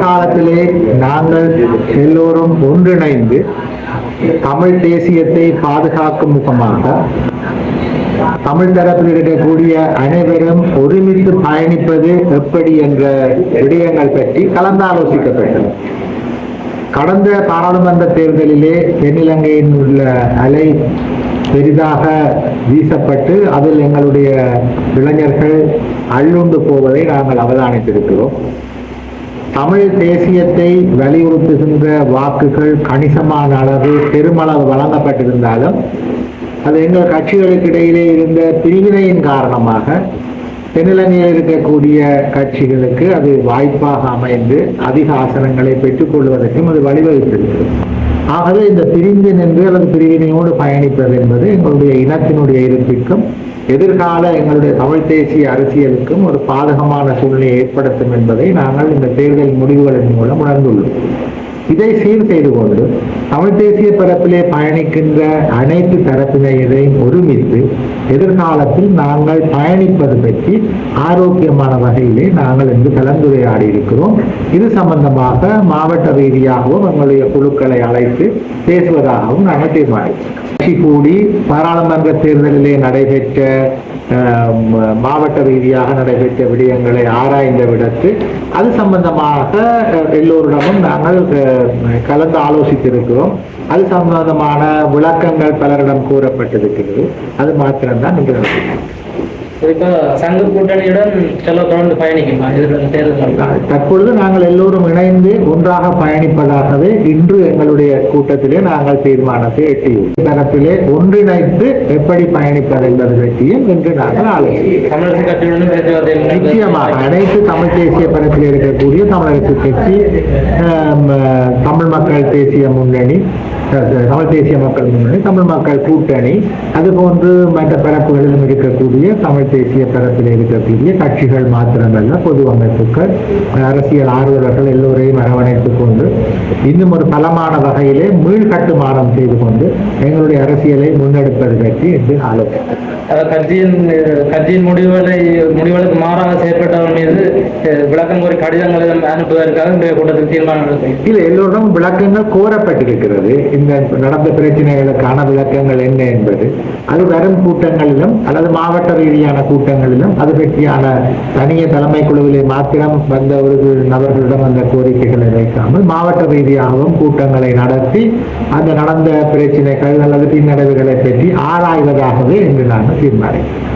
காலத்திலே நாங்கள் எல்லோரும் ஒன்றிணைந்து தமிழ் தேசியத்தை பாதுகாக்கும் முகமாக தமிழ் தரப்பில் இருக்கக்கூடிய அனைவரும் ஒருமித்து பயணிப்பது எப்படி என்ற விடயங்கள் பற்றி கலந்தாலோசிக்கப்பட்டது. கடந்த பாராளுமன்ற தேர்தலிலே தென்னிலங்கையின் உள்ள அலை பெரிதாக வீசப்பட்டு அதில் எங்களுடைய இளைஞர்கள் அள்ளுண்டு போவதை நாங்கள் அவதானித்திருக்கிறோம். தமிழ் தேசியத்தை வலியுறுத்துகின்ற வாக்குகள் கணிசமான அளவு பெருமளவு வழங்கப்பட்டிருந்தாலும் அது எங்கள் கட்சிகளுக்கு இடையிலே இருந்த பிரிவினையின் காரணமாக தென்னிலங்கையில் இருக்கக்கூடிய கட்சிகளுக்கு அது வாய்ப்பாக அமைந்து அதிக ஆசனங்களை பெற்றுக்கொள்வதற்கும் அது வழிவகுத்திருக்கிறது. ஆகவே இந்த பிரிந்து நின்று அல்லது பிரிவினையோடு பயணிப்பது என்பது எங்களுடைய இனத்தினுடைய இருப்பிற்கும் எதிர்கால எங்களுடைய தமிழ் தேசிய அரசியலுக்கும் ஒரு பாதகமான சூழ்நிலையை ஏற்படுத்தும் என்பதை நாங்கள் இந்த தேர்தல் முடிவுகளின் மூலம் உணர்ந்துள்ளோம். இதை சீர் செய்து கொண்டு தமிழ் தேசிய பரப்பிலே பயணிக்கின்ற அனைத்து தரப்பினரையும் ஒருமித்து எதிர்காலத்தில் நாங்கள் பயணிப்பது பற்றி ஆரோக்கியமான வகையிலே நாங்கள் இன்று கலந்துரையாடி இருக்கிறோம். இது சம்பந்தமாக மாவட்ட ரீதியாகவும் எங்களுடைய குழுக்களை அழைத்து பேசுவதாகவும் நாங்கள் தீர்மானித்தோம் கட்சி கூடி பாராளுமன்ற தேர்தலிலே நடைபெற்ற மாவட்ட ரீதியாக நடைபெற்ற விடயங்களை ஆராய்ந்த விடத்து அது சம்பந்தமாக எல்லோரிடமும் நாங்கள் கலந்து ஆலோசித்திருக்கிறோம். அது சம்பந்தமான விளக்கங்கள் பலரிடம் கூறப்பட்டிருக்கிறது. அது மாத்திரம்தான் நீங்கள் இப்போ சங்க கூட்டணியுடன் செல்ல தொடர்ந்து பயணிக்குமா எதிர்கால தேர்தல் தற்பொழுது நாங்கள் எல்லோரும் இணைந்து ஒன்றாக பயணிப்பதாகவே இன்று எங்களுடைய கூட்டத்திலே நாங்கள் தீர்மானத்தை எட்டியுள்ளோம். தரப்பிலே ஒன்றிணைத்து எப்படி பயணிப்பது என்பது பற்றியும் இன்று நாங்கள் ஆலோசிக்கிறோம். நிச்சயமாக அனைத்து தமிழ் தேசிய பரப்பில் இருக்கக்கூடிய தமிழரசு கட்சி தமிழ் மக்கள் தேசிய முன்னணி தமிழ் தேசிய மக்கள் முன்னணி தமிழ் மக்கள் கூட்டணி அதுபோன்று மற்ற பரப்புகளிலும் இருக்கக்கூடிய தமிழ் தேசிய பரப்பில் இருக்கக்கூடிய கட்சிகள் மாத்திரமல்ல பொது அமைப்புகள் அரசியல் ஆர்வலர்கள் எல்லோரையும் அரவணைத்துக் கொண்டு இன்னும் ஒரு பலமான வகையிலே மீள் கட்டுமானம் செய்து கொண்டு எங்களுடைய அரசியலை முன்னெடுப்பது பற்றி இன்று ஆலோசனை கட்சியின் கட்சியின் முடிவுகளை முடிவுகளுக்கு மாறாக செயற்பட்டவர் மீது விளக்கம் கோரி கடிதங்களை அனுப்புவதற்காக இந்த கூட்டத்தில் தீர்மானம் இல்ல எல்லோரும் விளக்கங்கள் கோரப்பட்டிருக்கிறது. இந்த நடந்த பிரச்சனைகளுக்கான விளக்கங்கள் என்ன என்பது அது வரும் கூட்டங்களிலும் அல்லது மாவட்ட ரீதியான கூட்டங்களிலும் அது பற்றியான தனிய தலைமை குழுவிலே மாத்திரம் வந்த ஒரு நபர்களிடம் அந்த கோரிக்கைகளை வைக்காமல் மாவட்ட ரீதியாகவும் கூட்டங்களை நடத்தி அந்த நடந்த பிரச்சனைகள் அல்லது பின்னடைவுகளை பற்றி ஆராய்வதாகவே இன்று நாங்கள் தீர்மானிக்கிறோம்